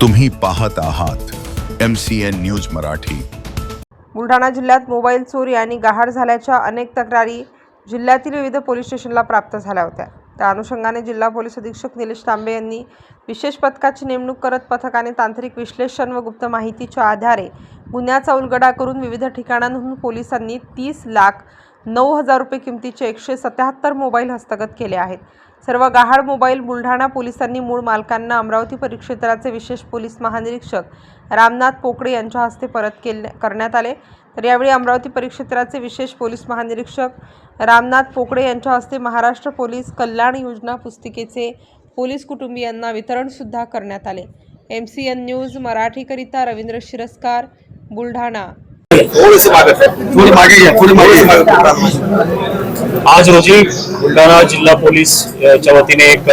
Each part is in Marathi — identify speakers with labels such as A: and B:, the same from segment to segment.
A: तुम्ही पाहत आहात M C N news Marathi.
B: Buldhana जिल्ह्यात मोबाईल चोरी आणि गहाळ झाल्याच्या अनेक तक्रारी जिल्ह्यातील विविध पोलीस स्टेशनला प्राप्त झाल्या होत्या. त्या अनुषंगाने जिल्हा पोलीस अधीक्षक निलेश तांबे यांनी विशेष पथकाची नेमणूक करत पथकाने तांत्रिक विश्लेषण व गुप्त माहितीच्या आधारे गुन्ह्याचा उलगडा करून विविध ठिकाणांहून पोलिसांनी तीस लाख नऊ हजार रुपये किमतीचे एकशे सत्याहत्तर मोबाईल हस्तगत केले आहेत. सर्व गहाळ मोबाईल बुलढाणा पोलिसांनी मूळ मालकांना अमरावती परिक्षेत्राचे विशेष पोलीस महानिरीक्षक रामनाथ पोकळे यांच्या हस्ते परत केले करण्यात आले. तर यावेळी अमरावती परिक्षेत्राचे विशेष पोलीस महानिरीक्षक रामनाथ पोकळे यांच्या हस्ते महाराष्ट्र पोलीस कल्याण योजना पुस्तिकेचे पोलीस कुटुंबियांना वितरणसुद्धा करण्यात आले. एम सी एन न्यूज मराठीकरिता रवींद्र शिरस्कार बुलढाणा.
C: थोडेसे मागे थोडी मागे घ्या थोडी मागे घ्या.
D: आज रोजी बुलढाणा जिल्हा पोलीस च्या वतीने एक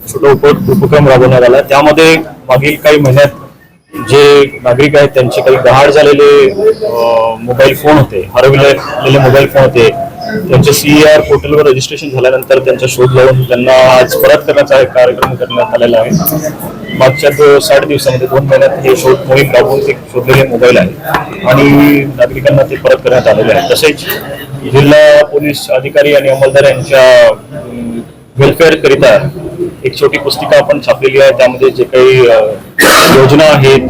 D: छोटा उप उपक्रम राबवण्यात आला. त्यामध्ये मागील काही महिन्यात जे नागरिक आहेत त्यांचे काही गहाळ झालेले मोबाईल फोन होते हरवलेले मोबाईल फोन होते. त्यांचे सीआर पोर्टलवर रजिस्ट्रेशन झाल्यानंतर त्यांचा शोध लावून त्यांना आज परत करण्याचा एक कार्यक्रम करण्यात आलेला आहे. मागच्या दो- साठ दिवसामध्ये दोन महिन्यात हे शोध मोहीम राबवून ते शोधलेले मोबाईल आहे. आणि नागरिकांना ते परत करण्यात आलेले आहे. तसेच जिल्हा पोलीस अधिकारी आणि अंमलदार यांच्या वेलफेअर करिता एक छोटी पुस्तिका आपण छापलेली आहे. त्यामध्ये जे काही योजना आहेत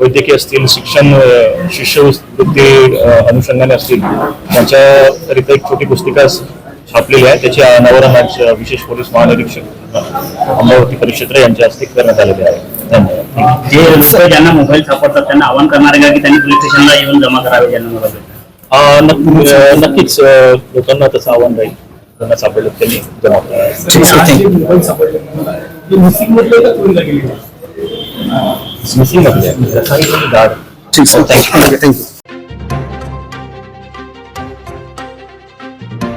D: वैद्यकीय असतील शिक्षण शिष्यवृत्ती अनुषंगाने असतील त्यांच्याकरिता एक छोटी पुस्तिका छापलेली आहे. त्याचे अनावरण आज विशेष पोलीस महानिरीक्षक अमरावती परिक्षेत्र यांच्या हस्ते करण्यात आलेले आहे. धन्यवाद.
E: जे लोक ज्यांना मोबाईल सापडतात त्यांना आवाहन करणार आहे का की त्यांनी पोलीस स्टेशनला येऊन जमा करावे ज्यांना मोबाईल
D: नक्कीच लोकांना तसं आव्हान राहील. त्यांना सापडलं त्यांनी जमा करावं. 明星啊，你看，这
C: 啥东西？这啥？